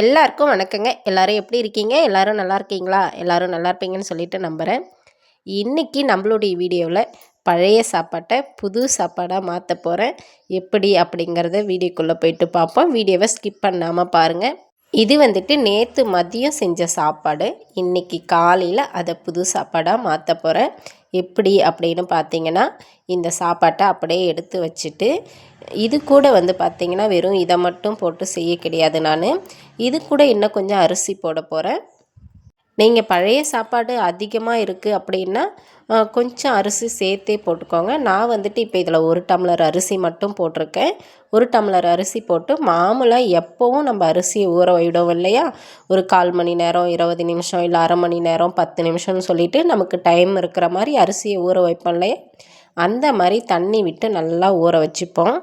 எல்லாருக்கும் வணக்கங்க. எல்லாரும் எப்படி இருக்கீங்க? எல்லாரும் நல்லா இருக்கீங்களா? எல்லாரும் நல்லா இருப்பீங்கன்னு சொல்லிட்டு நம்புகிறேன் இன்றைக்கி நம்மளுடைய வீடியோவில் பழைய சாப்பாட்டை புது சாப்பாடாக மாற்ற போகிறேன் எப்படி அப்படிங்கிறத வீடியோக்குள்ளே போயிட்டு பார்ப்போம். வீடியோவை ஸ்கிப் பண்ணாமல் பாருங்கள் இது வந்துட்டு நேற்று மதியம் செஞ்ச சாப்பாடு. இன்றைக்கி காலையில் அதை புது சாப்பாடாக மாற்ற போகிறேன் எப்படி அப்படின்னு பார்த்தீங்கன்னா இந்த சாப்பாட்டை அப்படியே எடுத்து வச்சுட்டு இது கூட வந்து பார்த்திங்கன்னா வெறும் இதை மட்டும் போட்டு செய்ய கிடையாது நான். இது கூட இன்னும் கொஞ்சம் அரிசி போட போகிறேன் நீங்கள் பழைய சாப்பாடு அதிகமாக இருக்குது அப்படின்னா கொஞ்சம் அரிசி சேர்த்தே போட்டுக்கோங்க. நான் வந்துட்டு இப்போ இதில் ஒரு டம்ளர் அரிசி மட்டும் போட்டிருக்கேன். ஒரு டம்ளர் அரிசி போட்டு மாமூலாக எப்போவும் நம்ம அரிசியை ஊற விடுவோம் இல்லையா? ஒரு கால் மணி நேரம் இருபது நிமிஷம் இல்லை அரை மணி நேரம் பத்து நிமிஷம்னு சொல்லிவிட்டு நமக்கு டைம் இருக்கிற மாதிரி அரிசியை ஊற வைப்போம் இல்லையா? அந்த மாதிரி தண்ணி விட்டு நல்லா ஊற வச்சுப்போம்.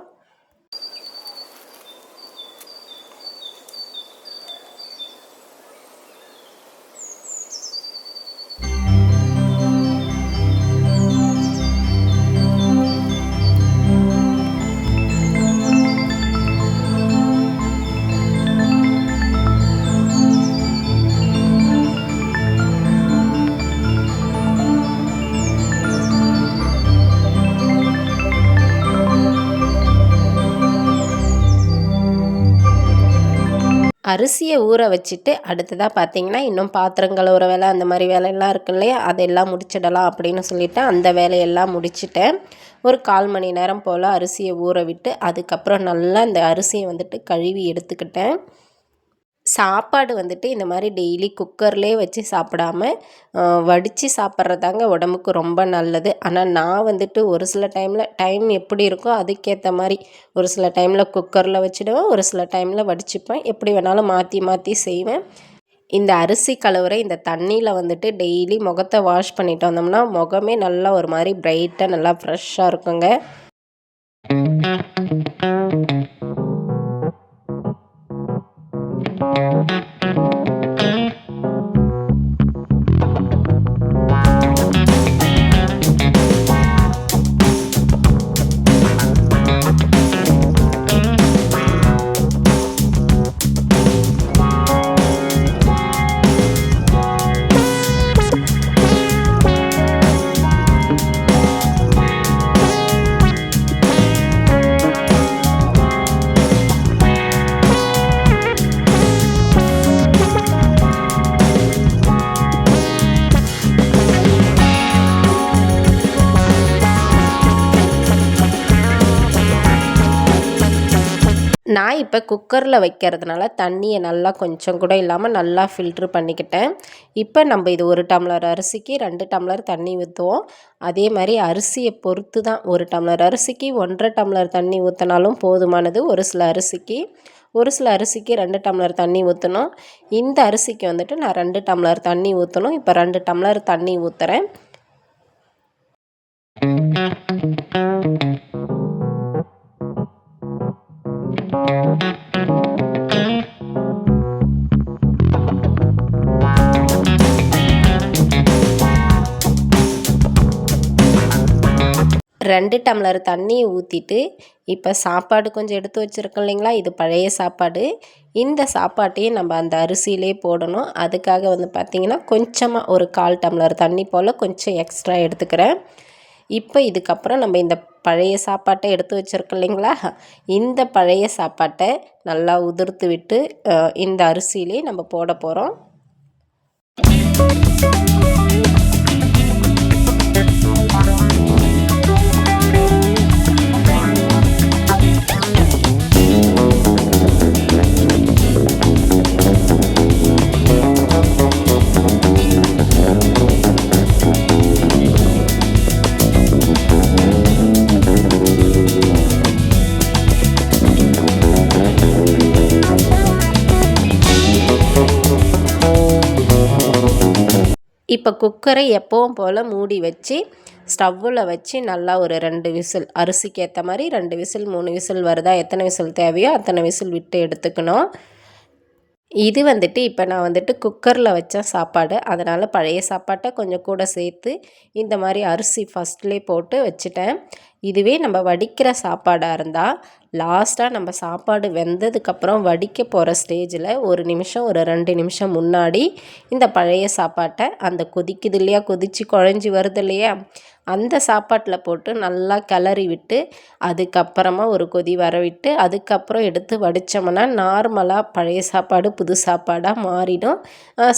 அரிசியை ஊற வச்சுட்டு அடுத்ததாக பார்த்தீங்கன்னா இன்னும் பாத்திரம் கழுவுற வேலை அந்த மாதிரி வேலையெல்லாம் இருக்கு இல்லையா? அதெல்லாம் முடிச்சிடலாம் அப்படின்னு சொல்லிவிட்டு அந்த வேலையெல்லாம் முடிச்சுட்டேன். ஒரு கால் மணி நேரம் போல் அரிசியை ஊற விட்டு அதுக்கப்புறம் நல்லா அந்த அரிசியை வந்துட்டு கழுவி எடுத்துக்கிட்டேன். சாப்பாடு வந்துட்டு இந்த மாதிரி டெய்லி குக்கர்லேயே வச்சு சாப்பிடாம வடித்து சாப்பிட்றதாங்க உடம்புக்கு ரொம்ப நல்லது. ஆனால் நான் வந்துட்டு ஒரு சில டைமில் டைம் எப்படி இருக்கோ அதுக்கேற்ற மாதிரி ஒரு சில டைமில் குக்கரில் வச்சுடுவேன் ஒரு சில டைமில் வடிச்சுப்பேன். எப்படி வேணாலும் மாற்றி மாற்றி செய்வேன். இந்த அரிசி கழுவுற இந்த தண்ணியில் வந்துட்டு டெய்லி முகத்தை வாஷ் பண்ணிட்டு வந்தோம்னா முகமே நல்லா ஒரு மாதிரி பிரைட்டாக நல்லா ஃப்ரெஷ்ஷாக இருக்குங்க. நான் இப்போ குக்கரில் வைக்கிறதுனால தண்ணியை நல்லா கொஞ்சம் கூட இல்லாமல் நல்லா ஃபில்ட்ரு பண்ணிக்கிட்டேன். இப்போ நம்ம இது ஒரு டம்ளர் அரிசிக்கு ரெண்டு டம்ளர் தண்ணி ஊற்றுவோம் அதே மாதிரி அரிசியை பொறுத்து தான் ஒரு டம்ளர் அரிசிக்கு ஒன்றரை டம்ளர் தண்ணி ஊற்றினாலும் போதுமானது ஒரு சில அரிசிக்கு. ஒரு சில அரிசிக்கு ரெண்டு டம்ளர் தண்ணி ஊற்றணும் இந்த அரிசிக்கு வந்துட்டு நான் ரெண்டு டம்ளர் தண்ணி ஊற்றணும் இப்போ ரெண்டு டம்ளர் தண்ணி ஊற்றுறேன் ரெண்டு டம்ளர் தண்ணி ஊற்றிட்டு இப்போ சாப்பாடு கொஞ்சம் எடுத்து வச்சுருக்கோம் இல்லைங்களா? இது பழைய சாப்பாடு. இந்த சாப்பாட்டையும் நம்ம அந்த அரிசியிலே போடணும். அதுக்காக வந்து பார்த்திங்கன்னா கொஞ்சமாக ஒரு கால் டம்ளர் தண்ணி போல் கொஞ்சம் எக்ஸ்ட்ரா எடுத்துக்கிறேன். இப்போ இதுக்கப்புறம் நம்ம இந்த பழைய சாப்பாட்டை எடுத்து வச்சுருக்கோம் இல்லைங்களா? இந்த பழைய சாப்பாட்டை நல்லா உதிர்த்து விட்டு இந்த அரிசியிலே நம்ம போட போகிறோம் இப்போ குக்கரை எப்பவும் போல் மூடி வச்சு ஸ்டவ்வில் வச்சு நல்லா ஒரு ரெண்டு விசில் அரிசிக்கு ஏற்ற மாதிரி ரெண்டு விசில் மூணு விசில் வருதா எத்தனை விசில் தேவையோ அத்தனை விசில் விட்டு எடுத்துக்கணும். இது வந்துட்டு இப்போ நான் வந்துட்டு குக்கரில் வச்ச சாப்பாடு. அதனால் பழைய சாப்பாட்டை கொஞ்சம் கூட சேர்த்து இந்த மாதிரி அரிசி ஃபஸ்ட்லேயே போட்டு வச்சுட்டேன். இதுவே நம்ம வடிக்கிற சாப்பாடாக இருந்தால் லாஸ்ட்டாக நம்ம சாப்பாடு வெந்ததுக்கப்புறம் வடிக்க போகிற ஸ்டேஜில் ஒரு நிமிஷம் ஒரு ரெண்டு நிமிஷம் முன்னாடி இந்த பழைய சாப்பாட்டை அந்த கொதிக்குது இல்லையா கொதித்து குழஞ்சி வருது இல்லையா அந்த சாப்பாட்டில் போட்டு நல்லா கிளறி விட்டு அதுக்கப்புறமா ஒரு கொதி வர விட்டு அதுக்கப்புறம் எடுத்து வடித்தோம்னா நார்மலாக பழைய சாப்பாடு புது சாப்பாடாக மாறிடும்.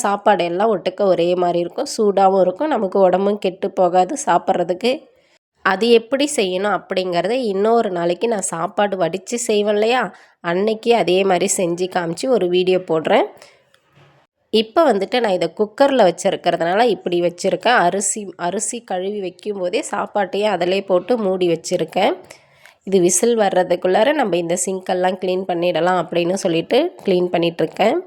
சாப்பாடு எல்லாம் ஒட்டுக்க ஒரே மாதிரி இருக்கும். சூடாகவும் இருக்கும். நமக்கு உடம்பும் கெட்டு போகாது. சாப்பிட்றதுக்கு அது எப்படி செய்யணும் அப்படிங்கிறத இன்னொரு நாளைக்கு நான் சாப்பாடு வடித்து செய்வேன் இல்லையா? அன்னைக்கு அதே மாதிரி செஞ்சு காமிச்சு ஒரு வீடியோ போடுறேன். இப்போ வந்துட்டு நான் இதை குக்கரில் வச்சுருக்கிறதுனால இப்படி வச்சுருக்கேன். அரிசி அரிசி கழுவி வைக்கும் போதே சாப்பாட்டையும் அதிலே போட்டு மூடி வச்சுருக்கேன். இது விசில் வர்றதுக்குள்ளார நம்ம இந்த சிங்கெல்லாம் க்ளீன் பண்ணிடலாம் அப்படின்னு சொல்லிட்டு க்ளீன் பண்ணிகிட்ருக்கேன்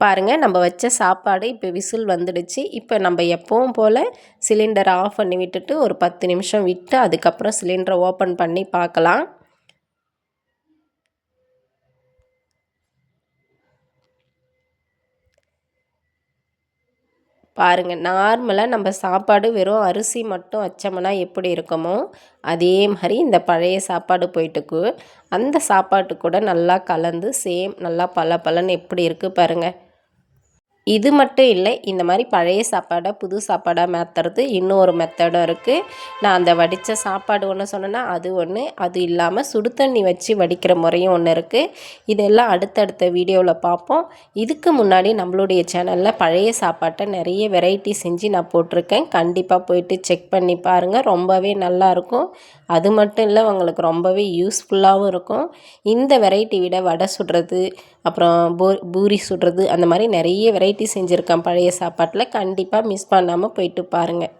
பாருங்கள் நம்ம வச்ச சாப்பாடு இப்போ விசில் வந்துடுச்சு. இப்போ நம்ம எப்பவும் போல் சிலிண்டரை ஆஃப் பண்ணி விட்டுட்டு ஒரு பத்து நிமிஷம் விட்டு அதுக்கப்புறம் சிலிண்டரை ஓப்பன் பண்ணி பார்க்கலாம். பாருங்கள் நார்மலாக நம்ம சாப்பாடு வெறும் அரிசி மட்டும் வச்சோம்னா எப்படி இருக்குமோ அதே மாதிரி இந்த பழைய சாப்பாடு போயிட்டுக்கு அந்த சாப்பாட்டு கூட நல்லா கலந்து சேம் நல்லா பல பலன்னு எப்படி இருக்குது பாருங்கள் இது மட்டும் இல்லை இந்த மாதிரி பழைய சாப்பாடை புது சாப்பாடாக மாற்றுறது இன்னொரு மெத்தடும் இருக்குது நான் அந்த வடித்த சாப்பாடு ஒன்று சொன்னேன்னா அது ஒன்று அது இல்லாமல் சுடு தண்ணி வச்சு வடிக்கிற முறையும் ஒன்று இருக்குது இதெல்லாம் அடுத்தடுத்த வீடியோவில் பார்ப்போம். இதுக்கு முன்னாடி நம்மளுடைய சேனலில் பழைய சாப்பாட்டை நிறைய வெரைட்டி செஞ்சு நான் போட்டிருக்கேன். கண்டிப்பாக போயிட்டு செக் பண்ணி பாருங்கள் ரொம்பவே நல்லாயிருக்கும் அது மட்டும் இல்லை உங்களுக்கு ரொம்பவே யூஸ்ஃபுல்லாகவும் இருக்கும். இந்த வெரைட்டி விட வடை சுடுறது அப்புறம் பூரி சுடுறது அந்த மாதிரி நிறைய வெரைட்டி வெரைட்டி செஞ்சுருக்கேன். பழைய சாப்பாட்டில் கண்டிப்பாக மிஸ் பண்ணாமல் போயிட்டு பாருங்கள்